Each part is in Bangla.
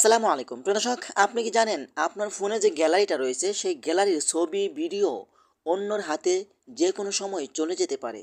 আসসালামু আলাইকুম। প্রিয় দর্শক, আপনি কি জানেন আপনার ফোনে যে গ্যালারিটা রয়েছে, সেই গ্যালারির ছবি, ভিডিও অন্যর হাতে যে কোনো সময় চলে যেতে পারে।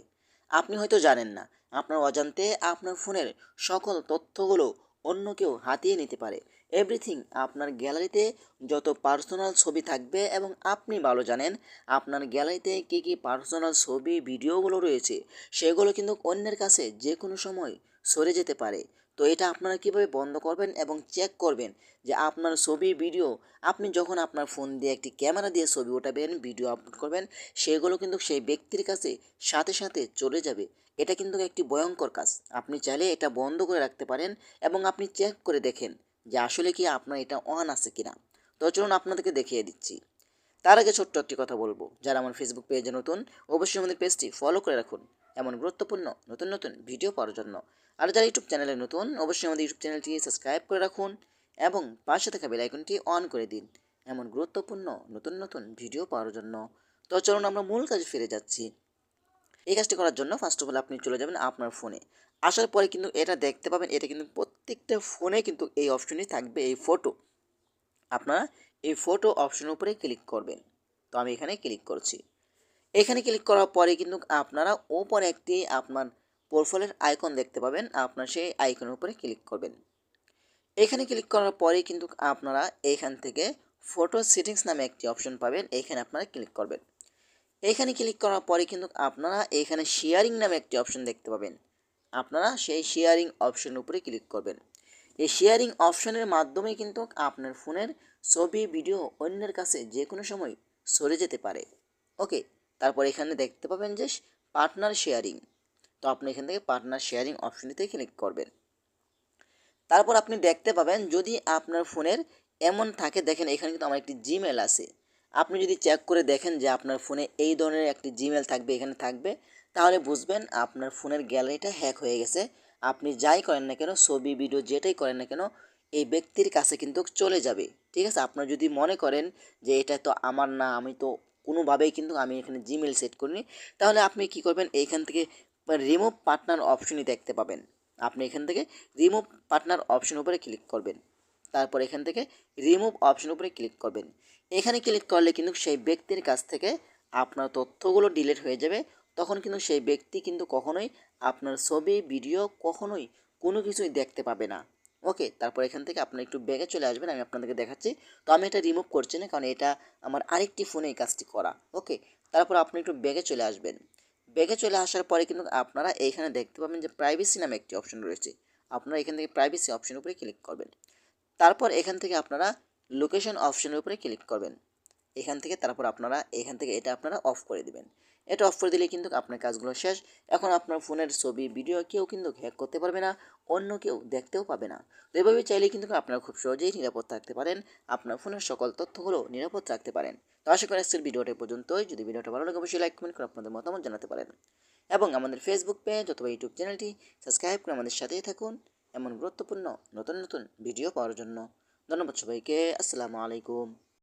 আপনি হয়তো জানেন না, আপনার অজান্তে আপনার ফোনের সকল তথ্যগুলো অন্য কেউ হাতিয়ে নিতে পারে। এভরিথিং আপনার গ্যালারিতে যত পার্সোনাল ছবি থাকবে এবং আপনি ভালো জানেন আপনার গ্যালারিতে কী কী পার্সোনাল ছবি, ভিডিওগুলো রয়েছে, সেগুলো কিন্তু অন্যের কাছে যে কোনো সময় সরে যেতে পারে। তো এটা আপনারা কীভাবে বন্ধ করবেন এবং চেক করবেন যে আপনার ছবি ভিডিও আপনি যখন আপনার ফোন দিয়ে একটি ক্যামেরা দিয়ে ছবি ওঠাবেন ভিডিও আপলোড করবেন, সেগুলো কিন্তু সেই ব্যক্তির কাছে সাথে সাথে চলে যাবে। এটা কিন্তু একটি ভয়ঙ্কর কাজ। আপনি চাইলে এটা বন্ধ করে রাখতে পারেন এবং আপনি চেক করে দেখেন যে আসলে কি আপনার এটা অন আছে কিনা। তো চলুন আপনাদেরকে দেখিয়ে দিচ্ছি। তার আগে ছোট্ট একটি কথা বলব। যারা আমার ফেসবুক পেজে নতুন, অবশ্যই আমাদের পেজটি ফলো করে রাখুন। এমন গুরুত্বপূর্ণ নতুন নতুন ভিডিও পাওয়ার জন্য। আর যারা ইউটিউব চ্যানেলে নতুন, অবশ্যই আমাদের ইউটিউব চ্যানেলটি সাবস্ক্রাইব করে রাখুন এবং পাশে থাকা বেল আইকনটি অন করে দিন এমন গুরুত্বপূর্ণ নতুন নতুন ভিডিও পাওয়ার জন্য। তো চলুন আমরা মূল কাজে ফিরে যাচ্ছি। এই কাজটি করার জন্য ফার্স্ট অফ অল আপনি চলে যাবেন আপনার ফোনে আসার পরে কিন্তু এটা দেখতে পাবেন, এটা কিন্তু প্রত্যেকটা ফোনে কিন্তু এই অপশনই থাকবে, এই ফটো আপনারা এই ফটো অপশনের উপরে ক্লিক করবেন। তো আমি এখানে ক্লিক করছি। এখানে ক্লিক করার পরে কিন্তু আপনারা ওপরে একটি আপনার প্রোফাইলের আইকন দেখতে পাবেন। আপনার সেই আইকনের উপরে ক্লিক করবেন। এখানে ক্লিক করার পরে কিন্তু আপনারা এইখান থেকে ফটো সেটিংস নামে একটি অপশন পাবেন। এইখানে আপনারা ক্লিক করবেন। এইখানে ক্লিক করার পরে কিন্তু আপনারা এইখানে শেয়ারিং নামে একটি অপশন দেখতে পাবেন। আপনারা সেই শেয়ারিং অপশনের উপরে ক্লিক করবেন। এই শেয়ারিং অপশনের মাধ্যমে কিন্তু আপনার ফোনের ছবি ভিডিও অন্যের কাছে যে কোনো সময় সরে যেতে পারে। ওকে তারপর এখানে দেখতে পাবেন যে পার্টনার শেয়ারিং তো আপনি এখান থেকে পার্টনার শেয়ারিং অপশনটিতে ক্লিক করবেন। তারপর আপনি দেখতে পাবেন যদি আপনার ফোনের এমন থাকে, দেখেন এখানে কিন্তু আমার একটি জিমেল আছে। আপনি যদি চেক করে দেখেন যে আপনার ফোনে এই ধরনের একটি জিমেল থাকবে, এখানে থাকবে, তাহলে বুঝবেন আপনার ফোনের গ্যালারিটা হ্যাক হয়ে গেছে। আপনি যাই করেন না কেন, ছবি ভিডিও যেটাই করেন না কেন, এই ব্যক্তির কাছে কিন্তু চলে যাবে। ঠিক আছে? আপনার যদি মনে করেন যে এটা তো আমার না, আমি তো কোনোভাবেই কিন্তু আমি এখানে জিমেল সেট করিনি। তাহলে আপনি কি করবেন? এইখান থেকে রিমুভ পার্টনার অপশনই দেখতে পাবেন। আপনি এখান থেকে রিমুভ পার্টনার অপশন উপরে ক্লিক করবেন। তারপর এখান থেকে রিমুভ অপশন উপরে ক্লিক করবেন। এখানে ক্লিক করলে কিন্তু সেই ব্যক্তির কাছ থেকে আপনার তথ্যগুলো ডিলিট হয়ে যাবে। তখন কিন্তু সেই ব্যক্তি কিন্তু কখনোই আপনার ছবি ভিডিও কখনোই কোনো কিছুই দেখতে পাবে না। ওকে, তারপর এখান থেকে আপনার একটু ব্যাগে চলে আসবেন, আমি আপনাদেরকে দেখাচ্ছি। তো আমি এটা রিমুভ করছি না, কারণ এটা আমার আরেকটি ফোনে এই কাজটি করা, ওকে? তারপর আপনি একটু ব্যাগে চলে আসবেন। ব্যাগে চলে আসার পরে কিন্তু আপনারা এইখানে দেখতে পাবেন যে প্রাইভেসি নামে একটি অপশন রয়েছে। আপনারা এখান থেকে প্রাইভেসি অপশনের উপরে ক্লিক করবেন। তারপর এখান থেকে আপনারা লোকেশন অপশনের উপরে ক্লিক করবেন। এখান থেকে তারপর আপনারা এখান থেকে এটা আপনারা অফ করে দিবেন। এটা অফ করে দিলে কিন্তু আপনার কাজগুলো শেষ। এখন আপনার ফোনের ছবি ভিডিও কেউ কিন্তু হ্যাক করতে পারবে না, অন্য কেউ দেখতেও পাবে না। তো এভাবে চাইলে কিন্তু আপনারা খুব সহজেই নিরাপদ থাকতে পারেন। আপনার ফোনের সকল তথ্যগুলো নিরাপদ রাখতে পারেন। তো আশা করি আজকের ভিডিওটা পর্যন্তই। যদি ভিডিওটা ভালো লাগে, অবশ্যই লাইক কমেন্ট করে আপনাদের মতামত জানাতে পারেন। এবং আমাদের ফেসবুক পেজ অথবা ইউটিউব চ্যানেলটি সাবস্ক্রাইব করে আমাদের সাথেই থাকুন এমন গুরুত্বপূর্ণ নতুন নতুন ভিডিও পাওয়ার জন্য। ধন্যবাদ সবাইকে। আসসালামু আলাইকুম।